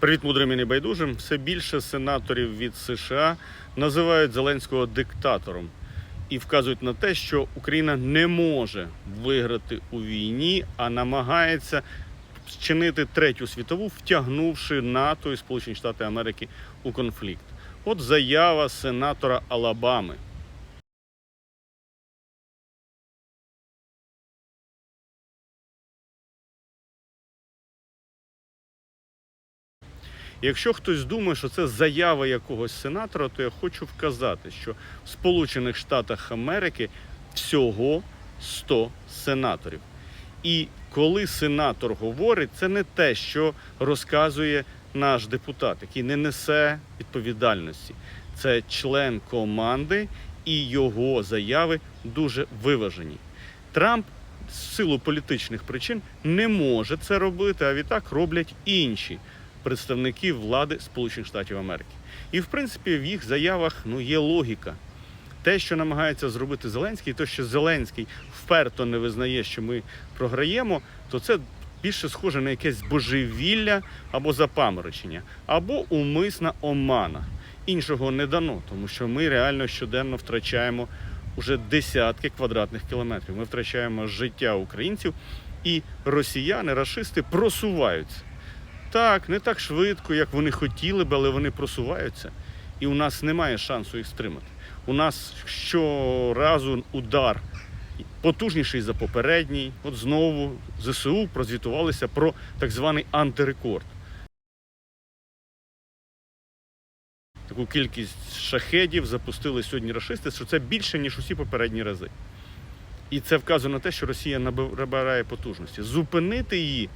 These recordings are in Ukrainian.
Привіт, мудрим і небайдужим. Все більше сенаторів від США називають Зеленського диктатором і вказують на те, що Україна не може виграти у війні, а намагається вчинити третю світову, втягнувши НАТО і Сполучені Штати Америки у конфлікт. От заява сенатора Алабами. Якщо хтось думає, що це заява якогось сенатора, то я хочу вказати, що в Сполучених Штатах Америки всього 100 сенаторів. І коли сенатор говорить, це не те, що розказує наш депутат, який не несе відповідальності. Це член команди, і його заяви дуже виважені. Трамп з силу політичних причин не може це робити, а відтак роблять інші представники влади Сполучених Штатів Америки. І в принципі в їх заявах ну є логіка. Те, що намагається зробити Зеленський, то що Зеленський вперто не визнає, що ми програємо, то це більше схоже на якесь божевілля або запаморочення, або умисна омана. Іншого не дано, тому що ми реально щоденно втрачаємо уже десятки квадратних кілометрів. Ми втрачаємо життя українців, і росіяни, рашисти просуваються. Так, не так швидко, як вони хотіли б, але вони просуваються, і у нас немає шансу їх стримати. У нас щоразу удар потужніший за попередній. От знову ЗСУ прозвітувалися про так званий антирекорд. Таку кількість шахедів запустили сьогодні рашисти, що це більше, ніж усі попередні рази. І це вказує на те, що Росія набирає потужності. Зупинити її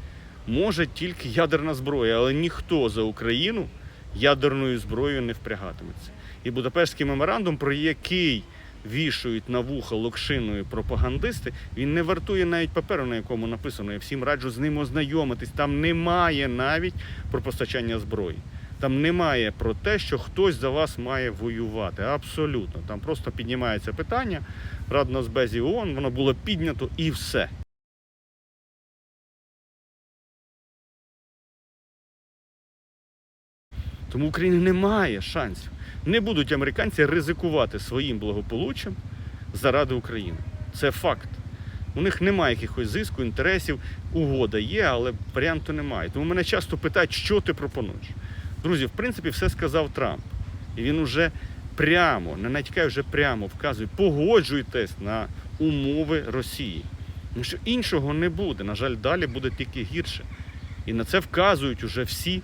може тільки ядерна зброя, але ніхто за Україну ядерною зброєю не впрягатиметься. І Будапештський меморандум, про який вішують на вуха локшиною пропагандисти, він не вартує навіть паперу, на якому написано. Я всім раджу з ним ознайомитись. Там немає навіть про постачання зброї. Там немає про те, що хтось за вас має воювати. Абсолютно. Там просто піднімається питання в Раднозбезі ООН, воно було піднято і все. Тому Україні немає шансів. Не будуть американці ризикувати своїм благополуччям заради України. Це факт. У них немає якихось зиску, інтересів, угода є, але варіанту немає. Тому мене часто питають, що ти пропонуєш. Друзі, в принципі, все сказав Трамп. І він уже прямо, не натякає, вже прямо вказує, погоджуйтесь на умови Росії. Тому що іншого не буде. На жаль, далі буде тільки гірше. І на це вказують уже всі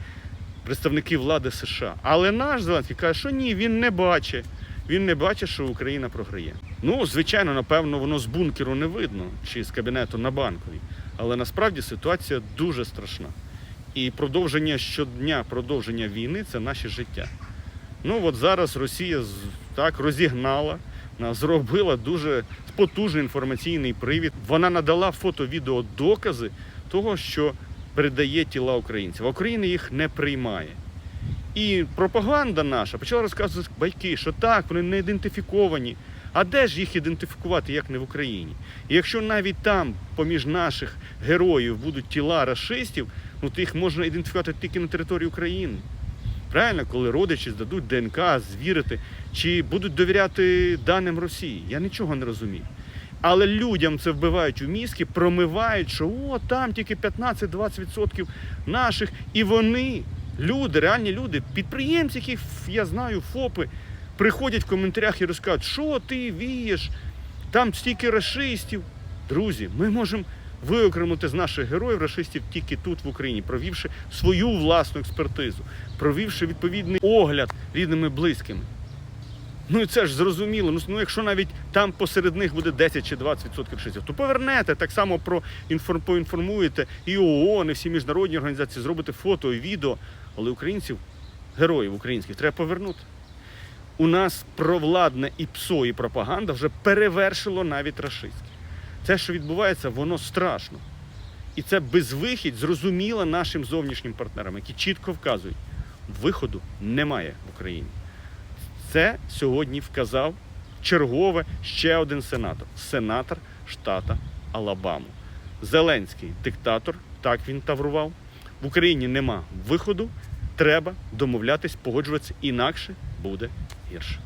представники влади США. Але наш Зеленський каже, що ні, він не бачить. Він не бачить, що Україна програє. Ну, звичайно, напевно, воно з бункеру не видно чи з кабінету на банковій. Але насправді ситуація дуже страшна. І продовження щодня, продовження війни це наше життя. Ну от зараз Росія так розігнала, на- зробила дуже потужний інформаційний привід. Вона надала фото-відео докази того, що передає тіла українців. А Україна їх не приймає. І пропаганда наша почала розказувати байки, що так, вони не ідентифіковані. А де ж їх ідентифікувати, як не в Україні? І якщо навіть там, поміж наших героїв, будуть тіла расистів, ну то їх можна ідентифікувати тільки на території України. Правильно, коли родичі здадуть ДНК, звірити, чи будуть довіряти даним Росії? Я нічого не розумію. Але людям це вбивають у мізки, промивають, що о, там тільки 15-20% наших. І вони, люди, реальні люди, підприємці, яких я знаю, ФОПи, приходять в коментарях і розказують, що ти вієш, там стільки расистів. Друзі, ми можемо виокремити з наших героїв расистів тільки тут, в Україні, провівши свою власну експертизу, провівши відповідний огляд рідними близькими. Ну і це ж зрозуміло. Ну, ну якщо навіть там посеред них буде 10 чи 20% расистів, то повернете так само про інформ, поінформуєте і ООН, і всі міжнародні організації, зробите фото і відео. Але українців, героїв українських, треба повернути. У нас провладне і ПСО, і пропаганда вже перевершило навіть рашистське. Це, що відбувається, воно страшно. І це безвихідь зрозуміло нашим зовнішнім партнерам, які чітко вказують, виходу немає в Україні. Це сьогодні вказав чергове ще один сенатор. Сенатор штата Алабаму. Зеленський диктатор, так він таврував. В Україні нема виходу. Треба домовлятись, погоджуватися, інакше буде гірше.